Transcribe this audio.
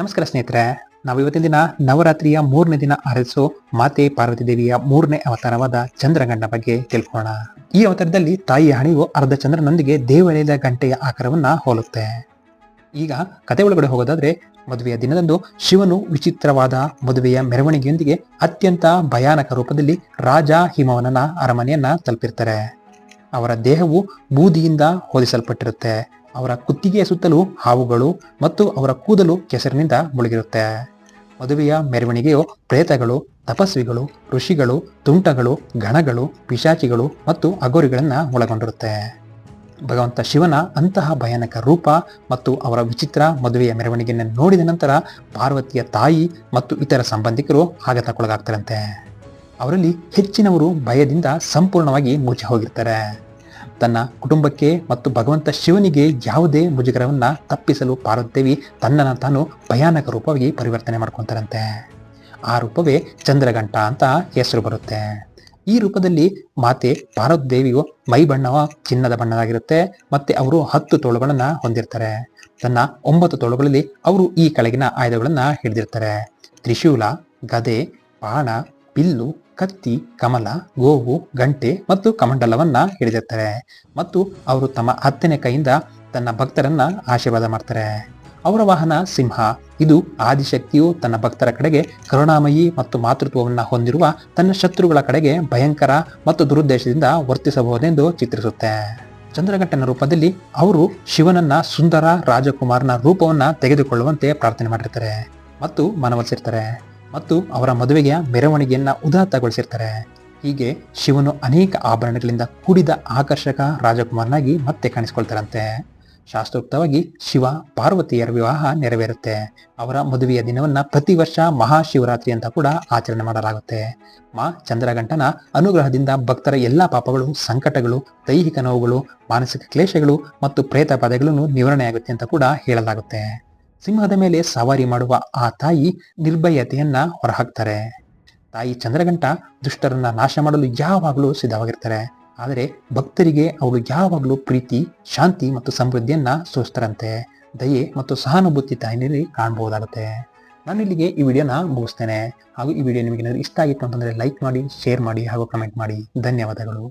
ನಮಸ್ಕಾರ ಸ್ನೇಹಿತರೆ ನಾವು ಇವತ್ತಿನ ದಿನ ನವರಾತ್ರಿಯ ಮೂರನೇ ದಿನ ಆರಿಸೋ ಮಾತೆ ಪಾರ್ವತಿ ದೇವಿಯ ಮೂರನೇ ಅವತಾರವಾದ ಚಂದ್ರಗಣ್ಣ ಬಗ್ಗೆ ತಿಳ್ಕೊಳ್ಳೋಣ. ಈ ಅವತಾರದಲ್ಲಿ ತಾಯಿಯ ಹಣಿವು ಅರ್ಧ ಚಂದ್ರನೊಂದಿಗೆ ದೇವಾಲಯದ ಗಂಟೆಯ ಆಕಾರವನ್ನ ಹೋಲುತ್ತೆ. ಈಗ ಕತೆ ಒಳಗಡೆ ಹೋಗೋದಾದ್ರೆ, ಮದುವೆಯ ದಿನದಂದು ಶಿವನು ವಿಚಿತ್ರವಾದ ಮದುವೆಯ ಮೆರವಣಿಗೆಯೊಂದಿಗೆ ಅತ್ಯಂತ ಭಯಾನಕ ರೂಪದಲ್ಲಿ ರಾಜ ಹಿಮವನನ ಅರಮನೆಯನ್ನ ತಲುಪಿರ್ತಾರೆ. ಅವರ ದೇಹವು ಬೂದಿಯಿಂದ ಹೋಲಿಸಲ್ಪಟ್ಟಿರುತ್ತೆ. ಅವರ ಕುತ್ತಿಗೆಯ ಸುತ್ತಲೂ ಹಾವುಗಳು ಮತ್ತು ಅವರ ಕೂದಲು ಕೆಸರಿನಿಂದ ಮುಳುಗಿರುತ್ತೆ. ಮದುವೆಯ ಮೆರವಣಿಗೆಯು ಪ್ರೇತಗಳು, ತಪಸ್ವಿಗಳು, ಋಷಿಗಳು, ತುಂಟಗಳು, ಗಣಗಳು, ಪಿಶಾಚಿಗಳು ಮತ್ತು ಅಗೋರಿಗಳನ್ನು ಒಳಗೊಂಡಿರುತ್ತೆ. ಭಗವಂತ ಶಿವನ ಅಂತಹ ಭಯಾನಕ ರೂಪ ಮತ್ತು ಅವರ ವಿಚಿತ್ರ ಮದುವೆಯ ಮೆರವಣಿಗೆಯನ್ನು ನೋಡಿದ ನಂತರ ಪಾರ್ವತಿಯ ತಾಯಿ ಮತ್ತು ಇತರ ಸಂಬಂಧಿಕರು ಆಘಾತಕ್ಕೊಳಗಾಗ್ತಾರಂತೆ. ಅವರಲ್ಲಿ ಹೆಚ್ಚಿನವರು ಭಯದಿಂದ ಸಂಪೂರ್ಣವಾಗಿ ಮುಚ್ಚಿ ಹೋಗಿರ್ತಾರೆ. ತನ್ನ ಕುಟುಂಬಕ್ಕೆ ಮತ್ತು ಭಗವಂತ ಶಿವನಿಗೆ ಯಾವುದೇ ಮುಜುಗರವನ್ನ ತಪ್ಪಿಸಲು ಪಾರ್ವತಿದೇವಿ ತನ್ನನ್ನು ತಾನು ಭಯಾನಕ ರೂಪವಾಗಿ ಪರಿವರ್ತನೆ ಮಾಡ್ಕೊತಾರಂತೆ. ಆ ರೂಪವೇ ಚಂದ್ರಗಂಟ ಅಂತ ಹೆಸರು ಬರುತ್ತೆ. ಈ ರೂಪದಲ್ಲಿ ಮಾತೆ ಪಾರ್ವತಿ ದೇವಿಯು ಮೈ ಬಣ್ಣವ ಚಿನ್ನದ ಬಣ್ಣದಾಗಿರುತ್ತೆ, ಮತ್ತೆ ಅವರು ಹತ್ತು ತೋಳುಗಳನ್ನ ಹೊಂದಿರ್ತಾರೆ. ತನ್ನ ಒಂಬತ್ತು ತೋಳುಗಳಲ್ಲಿ ಅವರು ಈ ಕೆಳಗಿನ ಆಯುಧಗಳನ್ನ ಹಿಡಿದಿರ್ತಾರೆ. ತ್ರಿಶೂಲ, ಗದೆ, ಪಾಣ, ಬಿಲ್ಲು ಕತ್ತಿ, ಕಮಲ, ಗೋವು, ಗಂಟೆ ಮತ್ತು ಕಮಂಡಲವನ್ನ ಹಿಡಿದಿರ್ತಾರೆ ಮತ್ತು ಅವರು ತಮ್ಮ ಹತ್ತನೇ ಕೈಯಿಂದ ತನ್ನ ಭಕ್ತರನ್ನ ಆಶೀರ್ವಾದ ಮಾಡ್ತಾರೆ. ಅವರ ವಾಹನ ಸಿಂಹ, ಇದು ಆದಿಶಕ್ತಿಯು ತನ್ನ ಭಕ್ತರ ಕಡೆಗೆ ಕರುಣಾಮಯಿ ಮತ್ತು ಮಾತೃತ್ವವನ್ನು ಹೊಂದಿರುವ ತನ್ನ ಶತ್ರುಗಳ ಕಡೆಗೆ ಭಯಂಕರ ಮತ್ತು ದುರುದ್ದೇಶದಿಂದ ವರ್ತಿಸಬಹುದೆಂದು ಚಿತ್ರಿಸುತ್ತೆ. ಚಂದ್ರಘಟ್ಟನ ರೂಪದಲ್ಲಿ ಅವರು ಶಿವನನ್ನ ಸುಂದರ ರಾಜಕುಮಾರನ ರೂಪವನ್ನ ತೆಗೆದುಕೊಳ್ಳುವಂತೆ ಪ್ರಾರ್ಥನೆ ಮಾಡಿರ್ತಾರೆ ಮತ್ತು ಮನವೊಲಿಸಿರ್ತಾರೆ. ಮತ್ತು ಅವರ ಮದುವೆಗೆ ಮೆರವಣಿಗೆಯನ್ನು ಉದಾತ್ತಗೊಳಿಸಿರ್ತಾರೆ. ಹೀಗೆ ಶಿವನು ಅನೇಕ ಆಭರಣಗಳಿಂದ ಕೂಡಿದ ಆಕರ್ಷಕ ರಾಜಕುಮಾರನಾಗಿ ಮತ್ತೆ ಕಾಣಿಸ್ಕೊಳ್ತಾರಂತೆ. ಶಾಸ್ತ್ರೋಕ್ತವಾಗಿ ಶಿವ ಪಾರ್ವತಿಯರ ವಿವಾಹ ನೆರವೇರುತ್ತೆ. ಅವರ ಮದುವೆಯ ದಿನವನ್ನ ಪ್ರತಿ ವರ್ಷ ಮಹಾಶಿವರಾತ್ರಿ ಅಂತ ಕೂಡ ಆಚರಣೆ ಮಾಡಲಾಗುತ್ತೆ. ಮಾ ಚಂದ್ರಗಂಟನ ಅನುಗ್ರಹದಿಂದ ಭಕ್ತರ ಎಲ್ಲಾ ಪಾಪಗಳು, ಸಂಕಟಗಳು, ದೈಹಿಕ ನೋವುಗಳು, ಮಾನಸಿಕ ಕ್ಲೇಶಗಳು ಮತ್ತು ಪ್ರೇತ ಪದಗಳನ್ನು ನಿವಾರಣೆಯಾಗುತ್ತೆ ಅಂತ ಕೂಡ ಹೇಳಲಾಗುತ್ತೆ. ಸಿಂಹದ ಮೇಲೆ ಸವಾರಿ ಮಾಡುವ ಆ ತಾಯಿ ನಿರ್ಭಯತೆಯನ್ನ ಹೊರಹಾಕ್ತಾರೆ. ತಾಯಿ ಚಂದ್ರಗಂಟ ದುಷ್ಟರನ್ನ ನಾಶ ಮಾಡಲು ಯಾವಾಗಲೂ ಸಿದ್ಧವಾಗಿರ್ತಾರೆ. ಆದರೆ ಭಕ್ತರಿಗೆ ಅವಳು ಯಾವಾಗಲೂ ಪ್ರೀತಿ, ಶಾಂತಿ ಮತ್ತು ಸಮೃದ್ಧಿಯನ್ನ ಸೂಚಿಸ್ತಾರಂತೆ. ದಯೆ ಮತ್ತು ಸಹಾನುಭೂತಿ ತಾಯಿನಲ್ಲಿ ಕಾಣಬಹುದಾಗುತ್ತೆ. ನಾನು ಇಲ್ಲಿಗೆ ಈ ವಿಡಿಯೋನ ಮುಗಿಸ್ತೇನೆ. ಹಾಗೂ ಈ ವಿಡಿಯೋ ನಿಮಗೆ ಇಷ್ಟ ಆಗಿತ್ತು ಅಂತಂದ್ರೆ ಲೈಕ್ ಮಾಡಿ, ಶೇರ್ ಮಾಡಿ ಹಾಗೂ ಕಮೆಂಟ್ ಮಾಡಿ. ಧನ್ಯವಾದಗಳು.